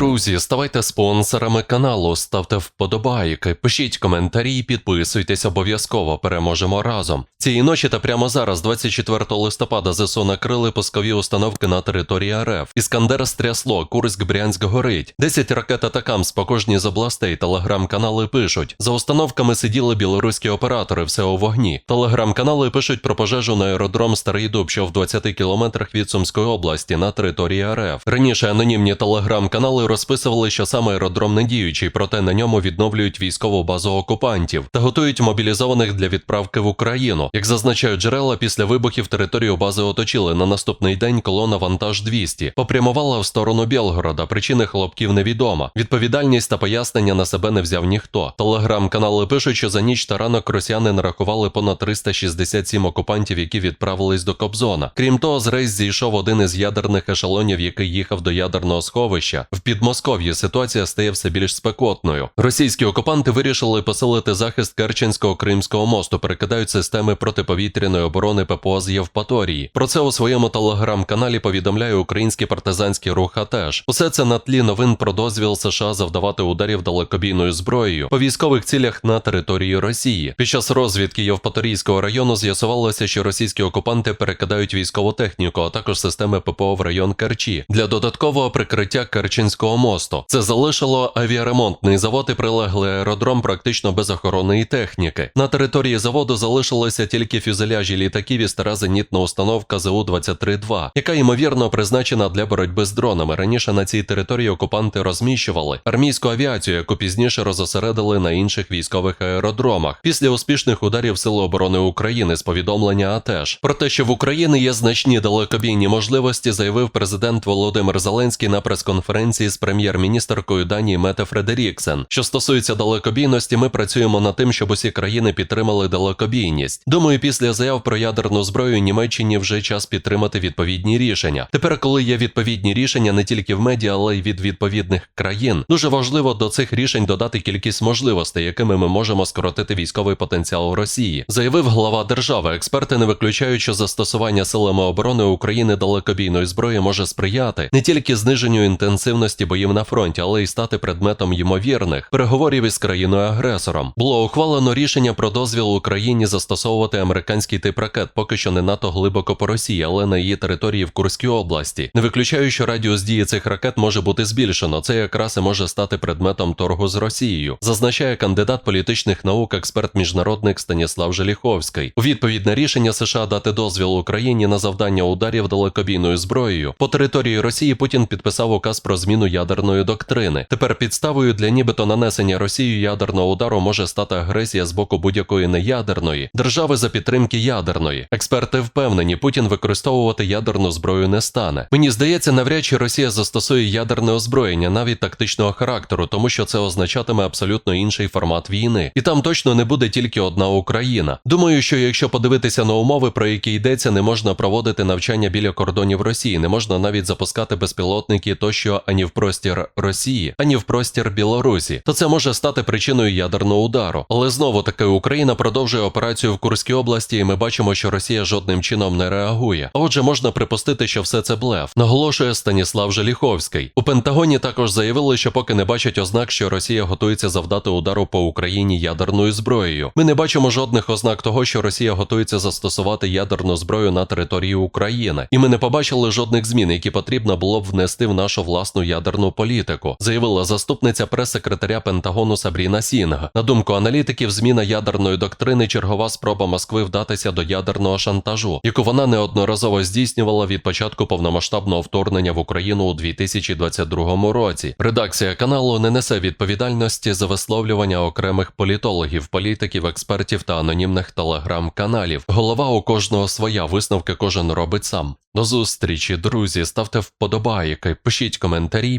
Друзі, ставайте спонсорами каналу, ставте вподобайки, пишіть коментарі, підписуйтесь обов'язково. Переможемо разом. Цієї ночі та прямо зараз, 24 листопада, ЗСУ накрили пускові установки на території РФ. Іскандер стрясло, Курськ Брянськ горить. 10 ракет атакамс по кожній з областей. Телеграм-канали пишуть. За установками сиділи білоруські оператори, все у вогні. Телеграм-канали пишуть про пожежу на аеродром Старий Дуб, що в 20 кілометрах від Сумської області на території РФ. Раніше анонімні телеграм-канали розписували, що саме аеродром не діючий, проте на ньому відновлюють військову базу окупантів та готують мобілізованих для відправки в Україну. Як зазначають джерела, після вибухів територію бази оточили. На наступний день колона вантаж 200 попрямувала в сторону Білгорода. Причини хлопків невідома. Відповідальність та пояснення на себе не взяв ніхто. Телеграм-канали пишуть, що за ніч та ранок росіяни нарахували понад 367 окупантів, які відправились до Кобзона. Крім того, з рейс зійшов один із ядерних ешелонів, який їхав до ядерного сховища. В Підмосков'ї ситуація стає все більш спекотною. Російські окупанти вирішили посилити захист Керченського Кримського мосту, перекидають системи протиповітряної оборони ППО з Євпаторії. Про це у своєму телеграм-каналі повідомляє український партизанський рух АТЕШ. Усе це на тлі новин про дозвіл США завдавати ударів далекобійною зброєю по військових цілях на території Росії. Під час розвідки Євпаторійського району з'ясувалося, що російські окупанти перекидають військову техніку, а також системи ППО в район Керчі для додаткового прикриття Керченського мосту. Це залишило авіаремонтний завод і прилеглий аеродром практично без охорони і техніки. На території заводу залишилися тільки фюзеляжі літаків і стара зенітна установка ЗУ-23-2, яка ймовірно призначена для боротьби з дронами. Раніше на цій території окупанти розміщували армійську авіацію, яку пізніше розосередили на інших військових аеродромах. Після успішних ударів Сили оборони України з повідомлення АТЕШ про те, що в Україні є значні далекобійні можливості, заявив президент Володимир Зеленський на прес-конференції з прем'єр-міністеркою Данії Мете Фредеріксен. Що стосується далекобійності, ми працюємо над тим, щоб усі країни підтримали далекобійність. Думаю, після заяв про ядерну зброю Німеччині вже час підтримати відповідні рішення. Тепер, коли є відповідні рішення не тільки в медіа, але й від відповідних країн, дуже важливо до цих рішень додати кількість можливостей, якими ми можемо скоротити військовий потенціал Росії, заявив глава держави. Експерти не виключають, що застосування силами оборони України далекобійної зброї може сприяти не тільки зниженню інтенсивності боїв на фронті, але й стати предметом ймовірних переговорів із країною-агресором. Було ухвалено рішення про дозвіл Україні застосовувати американський тип ракет, поки що не НАТО глибоко по Росії, але на її території в Курській області. Не виключаю, що радіус дії цих ракет може бути збільшено. Це якраз і може стати предметом торгу з Росією, зазначає кандидат політичних наук, експерт міжнародник Станіслав Желіховський. У відповідь на рішення США дати дозвіл Україні на завдання ударів далекобійною зброєю по території Росії Путін підписав указ про зміну ядерної доктрини. Тепер підставою для нібито нанесення Росією ядерного удару може стати агресія з боку будь-якої неядерної держави за підтримки ядерної. Експерти впевнені, Путін використовувати ядерну зброю не стане. Мені здається, навряд чи Росія застосує ядерне озброєння навіть тактичного характеру, тому що це означатиме абсолютно інший формат війни, і там точно не буде тільки одна Україна. Думаю, що якщо подивитися на умови, про які йдеться, не можна проводити навчання біля кордонів Росії, не можна навіть запускати безпілотники тощо ані в простір Росії, ані в простір Білорусі, то це може стати причиною ядерного удару. Але знову таки Україна продовжує операцію в Курській області, і ми бачимо, що Росія жодним чином не реагує. А отже, можна припустити, що все це блеф, наголошує Станіслав Желіховський. У Пентагоні також заявили, що поки не бачать ознак, що Росія готується завдати удару по Україні ядерною зброєю. Ми не бачимо жодних ознак того, що Росія готується застосувати ядерну зброю на території України, і ми не побачили жодних змін, які потрібно було б внести в нашу власну ядерну політику, заявила заступниця прес-секретаря Пентагону Сабріна Сінг. На думку аналітиків, зміна ядерної доктрини чергова спроба Москви вдатися до ядерного шантажу, яку вона неодноразово здійснювала від початку повномасштабного вторгнення в Україну у 2022 році. Редакція каналу не несе відповідальності за висловлювання окремих політологів, політиків, експертів та анонімних телеграм-каналів. Голова у кожного своя висновки кожен робить сам. До зустрічі, друзі. Ставте вподобайки, пишіть коментарі,